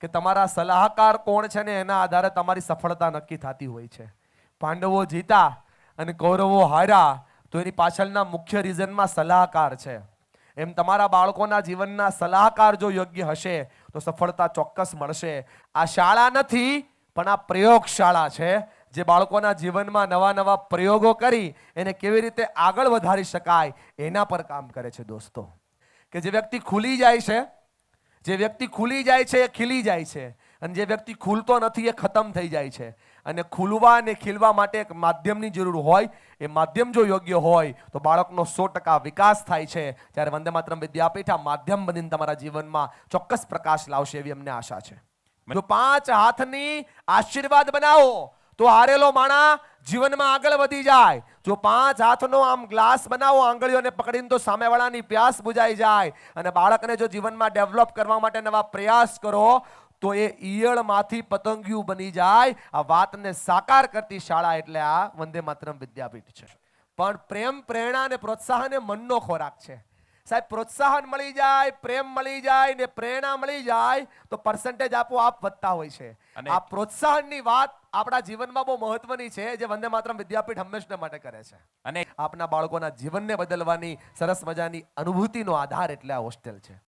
કે તમારા સલાહકાર કોણ છે ને એના આધારે તમારી સફળતા નક્કી થતી હોય છે. પાંડવો જીતા અને કૌરવો હાર્યા તો એની પાછળના મુખ્ય રીઝનમાં સલાહકાર છે. એમ તમારા બાળકોના જીવનના સલાહકાર જો યોગ્ય હશે તો સફળતા ચોક્કસ મળશે. આ શાળા નથી, પણ આ પ્રયોગશાળા છે જે બાળકોના જીવનમાં નવા નવા પ્રયોગો કરી એને કેવી રીતે આગળ વધારી શકાય એના પર કામ કરે છે દોસ્તો. કે જે વ્યક્તિ ખુલી જાય છે જે વ્યક્તિ ખુલી જાય છે એ ખીલી જાય છે. અને જે વ્યક્તિ ખુલતો નથી એ ખતમ થઈ જાય છે. અને ખુલવા અને ખીલવા માટે એક માધ્યમની જરૂર હોય. એ માધ્યમ જો યોગ્ય હોય, તો બાળકનો સો ટકા વિકાસ થાય છે. ત્યારે વંદે માતરમ વિદ્યાપીઠ આ માધ્યમ બનીને તમારા જીવનમાં ચોક્કસ પ્રકાશ લાવશે એવી અમને આશા છે. જો પાંચ હાથની આશીર્વાદ બનાવો, તો હારેલો માણા જીવનમાં આગળ વધી જાય. જો પાંચ હાથનો આમ ગ્લાસ બનાવો, આંગળીઓને પકડીને તો સામેવાળાની પ્યાસ બુજાઈ જાય. અને બાળકને જો જીવનમાં ડેવલપ કરવા માટે નવા પ્રયાસ કરો, તો એ ઈયળમાંથી પતંગિયું બની જાય. આ વાતને સાકાર કરતી શાળા એટલે આ વંદે માતરમ વિદ્યાપીઠ છે. પણ પ્રેમ, પ્રેરણા અને પ્રોત્સાહન એ મનનો ખોરાક છે. સાહેબ પ્રોત્સાહન મળી જાય પ્રેમ મળી જાય ને પ્રેરણા મળી જાય તો પર્સન્ટેજ આપોઆપ વધતા હોય છે. આ પ્રોત્સાહનની વાત આપણા જીવનમાં બહુ મહત્વની છે જે વંદે માતરમ વિદ્યાપીઠ હંમેશા માટે કરે છે. અને આપના બાળકોના જીવનને બદલવાની સરસ મજાની અનુભૂતિનો આધાર એટલે આ હોસ્ટેલ છે.